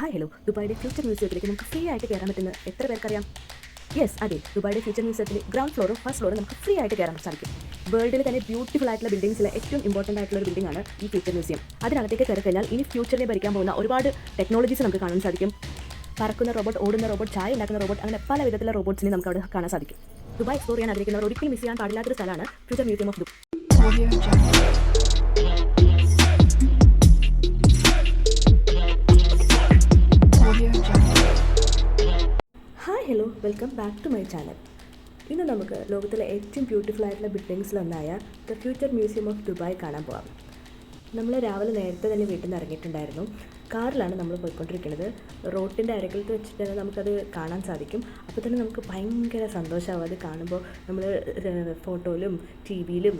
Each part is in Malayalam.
ഹായ് ഹലോ ദുബായിയുടെ ഫ്യൂച്ചർ മ്യൂസിയത്തിലേക്ക് നമുക്ക് ഫ്രീ ആയിട്ട് കയറാൻ പറ്റുന്ന എത്ര പേർക്കറിയാം? യെസ് അതെ. ദുബായിയുടെ ഫ്യൂച്ചർ മ്യൂസിയത്തിൽ ഗ്രൗണ്ട് ഫ്ലോറും ഫസ്റ്റ് ഫ്ലോറും നമുക്ക് ഫ്രീ ആയിട്ട് കയറാൻ സാധിക്കും. വേൾഡിൽ തന്നെ ബ്യൂട്ടിഫുൾ ആയിട്ടുള്ള ബിൽഡിംഗ്സിലെ ഏറ്റവും ഇമ്പോർട്ടന്റ് ആയിട്ടുള്ള ഒരു ബിൽഡിംഗ് ആണ് ഈ ഫ്യൂച്ചർ മ്യൂസിയം അതിനകത്തേക്ക് കയറി കഴിഞ്ഞാൽ ഇനി ഫ്യൂച്ചറിനെ ഭരിക്കാൻ പോകുന്ന ഒരുപാട് ടെക്നോളജീസ് നമുക്ക് കാണാൻ സാധിക്കും. പറക്കുന്ന റോബോട്ട് ഓടുന്ന റോബോട്ട് ചായ ഉണ്ടാക്കുന്ന റോബോട്ട് അങ്ങനെ പല വിധത്തിലുള്ള റോബോട്ട്സിനെ നമുക്ക് അവിടെ കാണാൻ സാധിക്കും. ദുബായ് എക്സ്പ്ലോർ ചെയ്യാൻ ആഗ്രഹിക്കുന്നവർ ഒരിക്കലും മിസ് ചെയ്യാൻ പാടില്ലാത്തൊരു സ്ഥലമാണ് future museum of Dubai welcome back to my channel. ഇന്ന് നമുക്ക് ലോകത്തിലെ ഏറ്റവും ബ്യൂട്ടിഫുൾ ആയിട്ടുള്ള ബിൽഡിങ്സിലൊന്നായ the future museum of Dubai കാണാൻ പോകാം നമ്മൾ രാവിലെ നേരത്തെ തന്നെ വീട്ടിൽ നിന്ന് ഇറങ്ങിയിട്ടുണ്ടായിരുന്നു. കാറിലാണ് നമ്മൾ പോയിക്കൊണ്ടിരിക്കുന്നത്. റോട്ടിന്റെ അരകിലത്ത് വെച്ചിട്ട് തന്നെ നമുക്കത് കാണാൻ സാധിക്കും. അപ്പോൾ തന്നെ നമുക്ക് ഭയങ്കര സന്തോഷമാവും അത് കാണുമ്പോൾ. നമ്മൾ ഫോട്ടോയിലും ടി വിയിലും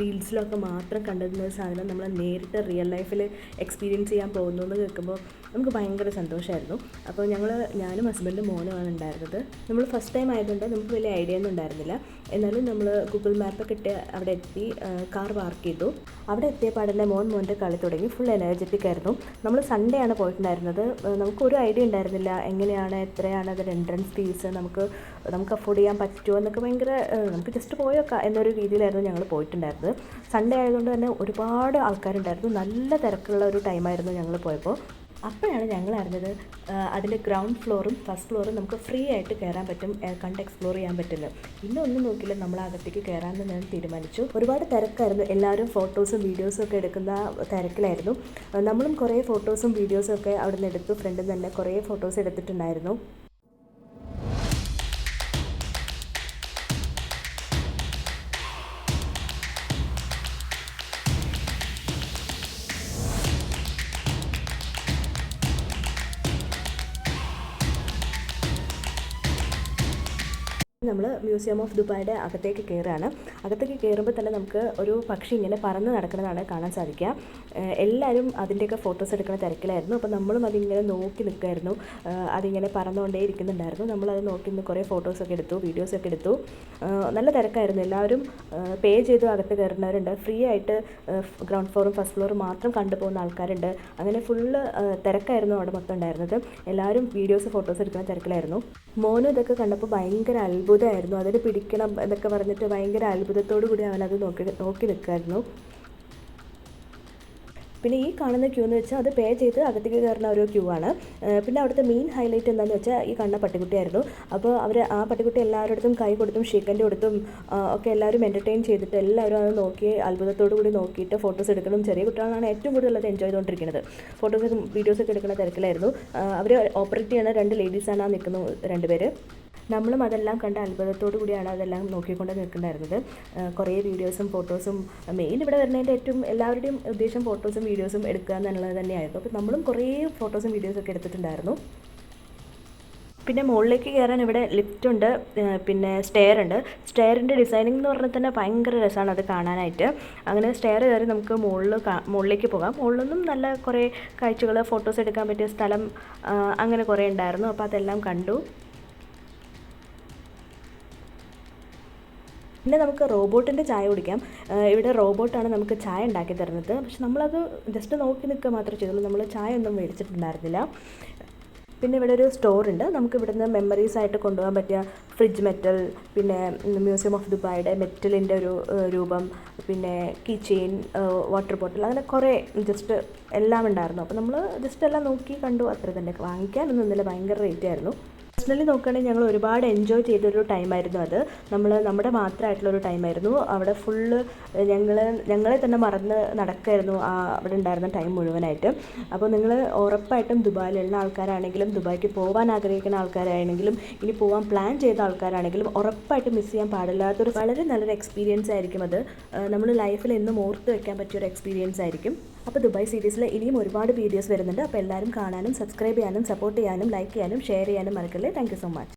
റീൽസിലും ഒക്കെ മാത്രം കണ്ടിരുന്ന സാധനം നമ്മൾ നേരിട്ട് റിയൽ ലൈഫിൽ എക്സ്പീരിയൻസ് ചെയ്യാൻ പോകുന്നു എന്ന് കേൾക്കുമ്പോൾ നമുക്ക് ഭയങ്കര സന്തോഷമായിരുന്നു. അപ്പോൾ ഞങ്ങൾ ഞാനും ഹസ്ബൻഡും മോനുമാണ് ഉണ്ടായിരുന്നത്. നമ്മൾ ഫസ്റ്റ് ടൈം ആയതുകൊണ്ട് നമുക്ക് വലിയ ഐഡിയ ഒന്നും ഉണ്ടായിരുന്നില്ല. എന്നാലും നമ്മൾ ഗൂഗിൾ മാപ്പൊക്കെ ഇട്ട് അവിടെ എത്തി കാർ പാർക്ക് ചെയ്തു. അവിടെ എത്തിയപ്പോൾ തന്നെ മോൻ മോന്റെ കളി തുടങ്ങി. ഫുൾ എനർജറ്റിക് ആയിരുന്നു. നമ്മൾ സൺഡേ ആണ് പോയിട്ടുണ്ടായിരുന്നത്. നമുക്ക് നമുക്കൊരു ഐഡിയ ഉണ്ടായിരുന്നില്ല. എങ്ങനെയാണ് എത്രയാണ് അതിന്റെ എൻട്രൻസ് ഫീസ് നമുക്ക് നമുക്ക് അഫോർഡ് ചെയ്യാൻ പറ്റുമോ എന്നൊക്കെ ഭയങ്കര നമുക്ക് ജസ്റ്റ് പോയേക്കാം എന്നൊരു രീതിയിലായിരുന്നു ഞങ്ങൾ പോയിട്ടുണ്ടായിരുന്നത്. സൺഡേ ആയതുകൊണ്ട് തന്നെ ഒരുപാട് ആൾക്കാരുണ്ടായിരുന്നു. നല്ല തിരക്കുള്ള ഒരു ടൈമായിരുന്നു ഞങ്ങൾ പോയപ്പോൾ അപ്പോഴാണ് ഞങ്ങൾ അറിഞ്ഞത് അതിന്റെ ഗ്രൗണ്ട് ഫ്ലോറും ഫസ്റ്റ് ഫ്ലോറും നമുക്ക് ഫ്രീ ആയിട്ട് കയറാൻ പറ്റും കണ്ട് എക്സ്പ്ലോർ ചെയ്യാൻ പറ്റില്ല പിന്നെ ഒന്നും നോക്കില്ല നമ്മൾ അകത്തേക്ക് കയറാമെന്ന് ഞാൻ തീരുമാനിച്ചു. ഒരുപാട് തിരക്കായിരുന്നു എല്ലാവരും ഫോട്ടോസും വീഡിയോസും ഒക്കെ എടുക്കുന്ന തിരക്കിലായിരുന്നു. നമ്മളും കുറേ ഫോട്ടോസും വീഡിയോസും ഒക്കെ അവിടെ നിന്ന് എടുത്തു ഫ്രണ്ടിൽ നിന്ന് തന്നെ കുറേ ഫോട്ടോസ് എടുത്തിട്ടുണ്ടായിരുന്നു. നമ്മൾ മ്യൂസിയം ഓഫ് ദുബായിയുടെ അകത്തേക്ക് കയറുകയാണ് അകത്തേക്ക് കയറുമ്പോൾ തന്നെ നമുക്ക് ഒരു പക്ഷി ഇങ്ങനെ പറന്ന് നടക്കുന്നതാണ് കാണാൻ സാധിക്കുക. എല്ലാവരും അതിന്റെയൊക്കെ ഫോട്ടോസ് എടുക്കുന്ന തിരക്കിലായിരുന്നു. അപ്പോൾ നമ്മളും അതിങ്ങനെ നോക്കി നിൽക്കുമായിരുന്നു അതിങ്ങനെ പറന്നുകൊണ്ടേ ഇരിക്കുന്നുണ്ടായിരുന്നു. നമ്മളത് നോക്കി നിന്ന് കുറേ ഫോട്ടോസൊക്കെ എടുത്തു വീഡിയോസൊക്കെ എടുത്തു. നല്ല തിരക്കായിരുന്നു. എല്ലാവരും പേ ചെയ്ത് അകത്ത് കയറുന്നവരുണ്ട്. ഫ്രീ ആയിട്ട് ഗ്രൗണ്ട് ഫ്ലോറും ഫസ്റ്റ് ഫ്ലോറും മാത്രം കണ്ടുപോകുന്ന ആൾക്കാരുണ്ട്. അങ്ങനെ ഫുള്ള് തിരക്കായിരുന്നു അവിടെ മൊത്തം ഉണ്ടായിരുന്നത്. എല്ലാവരും വീഡിയോസ് ഫോട്ടോസ് എടുക്കുന്ന തിരക്കിലായിരുന്നു. മോനും ഇതൊക്കെ കണ്ടപ്പോൾ ഭയങ്കര അത്ഭുതമായിരുന്നു. അതിന് പിടിക്കണം എന്നൊക്കെ പറഞ്ഞിട്ട് ഭയങ്കര അത്ഭുതത്തോടു കൂടി അവനത് നോക്കി നോക്കി നിൽക്കുമായിരുന്നു പിന്നെ ഈ കാണുന്ന ക്യൂ എന്ന് വെച്ചാൽ അത് പേ ചെയ്ത് അകത്തേക്ക് കയറുന്ന ഒരു ക്യൂ ആണ്. പിന്നെ അവിടുത്തെ മെയിൻ ഹൈലൈറ്റ് എന്താണെന്ന് വെച്ചാൽ ഈ കണ്ണ പട്ടിക്കുട്ടിയായിരുന്നു. അപ്പോൾ അവർ ആ പട്ടിക്കുട്ടി എല്ലാവരുടെ കൈ കൊടുത്തും ഷീക്കന്റെ കൊടുത്തും ഒക്കെ എല്ലാവരും എന്റർടൈൻ ചെയ്തിട്ട് എല്ലാവരും അത് നോക്കി അത്ഭുതത്തോടു കൂടി നോക്കിയിട്ട് ഫോട്ടോസ് എടുക്കണം. ചെറിയ കുട്ടികളാണ് ഏറ്റവും കൂടുതൽ അത് എൻജോയ് ചെയ്തുകൊണ്ടിരിക്കുന്നത്. ഫോട്ടോസ് വീഡിയോസൊക്കെ എടുക്കുന്ന തിരക്കിലായിരുന്നു. അവർ ഓപ്പറേറ്റ് ചെയ്യുന്ന രണ്ട് ലേഡീസാണ് ആ നിൽക്കുന്നത് രണ്ടുപേര്. നമ്മളും അതെല്ലാം കണ്ട് അത്ഭുതത്തോടു കൂടിയാണ് അതെല്ലാം നോക്കിക്കൊണ്ട് നിൽക്കുന്നുണ്ടായിരുന്നത്. കുറേ വീഡിയോസും ഫോട്ടോസും മെയിൻ ഇവിടെ വരുന്നതിന്റെ ഏറ്റവും എല്ലാവരുടെയും ഉദ്ദേശം ഫോട്ടോസും വീഡിയോസും എടുക്കുക എന്നുള്ളത് തന്നെയായിരുന്നു. അപ്പോൾ നമ്മളും കുറേ ഫോട്ടോസും വീഡിയോസും ഒക്കെ എടുത്തിട്ടുണ്ടായിരുന്നു. പിന്നെ മുകളിലേക്ക് കയറാൻ ഇവിടെ ലിഫ്റ്റ് ഉണ്ട് പിന്നെ സ്റ്റെയർ ഉണ്ട്. സ്റ്റെയറിന്റെ ഡിസൈനിങ് എന്ന് പറഞ്ഞാൽ തന്നെ ഭയങ്കര രസമാണ് അത് കാണാനായിട്ട്. അങ്ങനെ സ്റ്റെയർ കയറി നമുക്ക് മുകളിൽ മുകളിലേക്ക് പോകാം. മുകളിലൊന്നും നല്ല കുറേ കാഴ്ചകൾ ഫോട്ടോസ് എടുക്കാൻ പറ്റിയ സ്ഥലം അങ്ങനെ കുറേ ഉണ്ടായിരുന്നു. അപ്പോൾ അതെല്ലാം കണ്ടു. പിന്നെ നമുക്ക് റോബോട്ടിന്റെ ചായ കുടിക്കാം. ഇവിടെ റോബോട്ടാണ് നമുക്ക് ചായ ഉണ്ടാക്കി തരുന്നത്. പക്ഷെ നമ്മളത് ജസ്റ്റ് നോക്കി നിൽക്കുക മാത്രമേ ചെയ്തുള്ളൂ. നമ്മൾ ചായ ഒന്നും മേടിച്ചിട്ടുണ്ടായിരുന്നില്ല. പിന്നെ ഇവിടെ ഒരു സ്റ്റോർ ഉണ്ട്. നമുക്ക് ഇവിടുന്ന് മെമ്മറീസ് ആയിട്ട് കൊണ്ടുപോകാൻ പറ്റിയ ഫ്രിഡ്ജ് മെറ്റൽ പിന്നെ മ്യൂസിയം ഓഫ് ദുബായിയുടെ മെറ്റലിന്റെ ഒരു രൂപം പിന്നെ കീ വാട്ടർ ബോട്ടിൽ അങ്ങനെ കുറേ ജസ്റ്റ് എല്ലാം ഉണ്ടായിരുന്നു. അപ്പോൾ നമ്മൾ ജസ്റ്റ് എല്ലാം നോക്കി കണ്ടു. അത്ര തന്നെ. വാങ്ങിക്കാനൊന്നും ഇന്നലെ ഭയങ്കര റേറ്റ് ആയിരുന്നു. പേഴ്സണലി നോക്കുകയാണെങ്കിൽ ഞങ്ങൾ ഒരുപാട് എൻജോയ് ചെയ്തൊരു ടൈമായിരുന്നു അത്. നമ്മൾ നമ്മുടെ മാത്രമായിട്ടുള്ളൊരു ടൈമായിരുന്നു അവിടെ ഫുള്ള് ഞങ്ങൾ ഞങ്ങളെ തന്നെ മറന്ന് നടക്കായിരുന്നു ആ അവിടെ ഉണ്ടായിരുന്ന ടൈം മുഴുവനായിട്ട്. അപ്പോൾ നിങ്ങൾ ഉറപ്പായിട്ടും ദുബായിലുള്ള ആൾക്കാരാണെങ്കിലും ദുബായ്ക്ക് പോകാൻ ആഗ്രഹിക്കുന്ന ആൾക്കാരാണെങ്കിലും ഇനി പോകാൻ പ്ലാൻ ചെയ്ത ആൾക്കാരാണെങ്കിലും ഉറപ്പായിട്ടും മിസ് ചെയ്യാൻ പാടില്ലാത്തൊരു വളരെ നല്ലൊരു എക്സ്പീരിയൻസ് ആയിരിക്കും അത്. നമ്മൾ ലൈഫിൽ എന്നും ഓർത്ത് വെക്കാൻ പറ്റിയൊരു എക്സ്പീരിയൻസ് ആയിരിക്കും. അപ്പോൾ ദുബായ് സീരീസിൽ ഇനിയും ഒരുപാട് വീഡിയോസ് വരുന്നുണ്ട്. അപ്പോൾ എല്ലാവരും കാണാനും സബ്സ്ക്രൈബ് ചെയ്യാനും സപ്പോർട്ട് ചെയ്യാനും ലൈക്ക് ചെയ്യാനും ഷെയർ ചെയ്യാനും മറക്കല്ലേ. Thank so much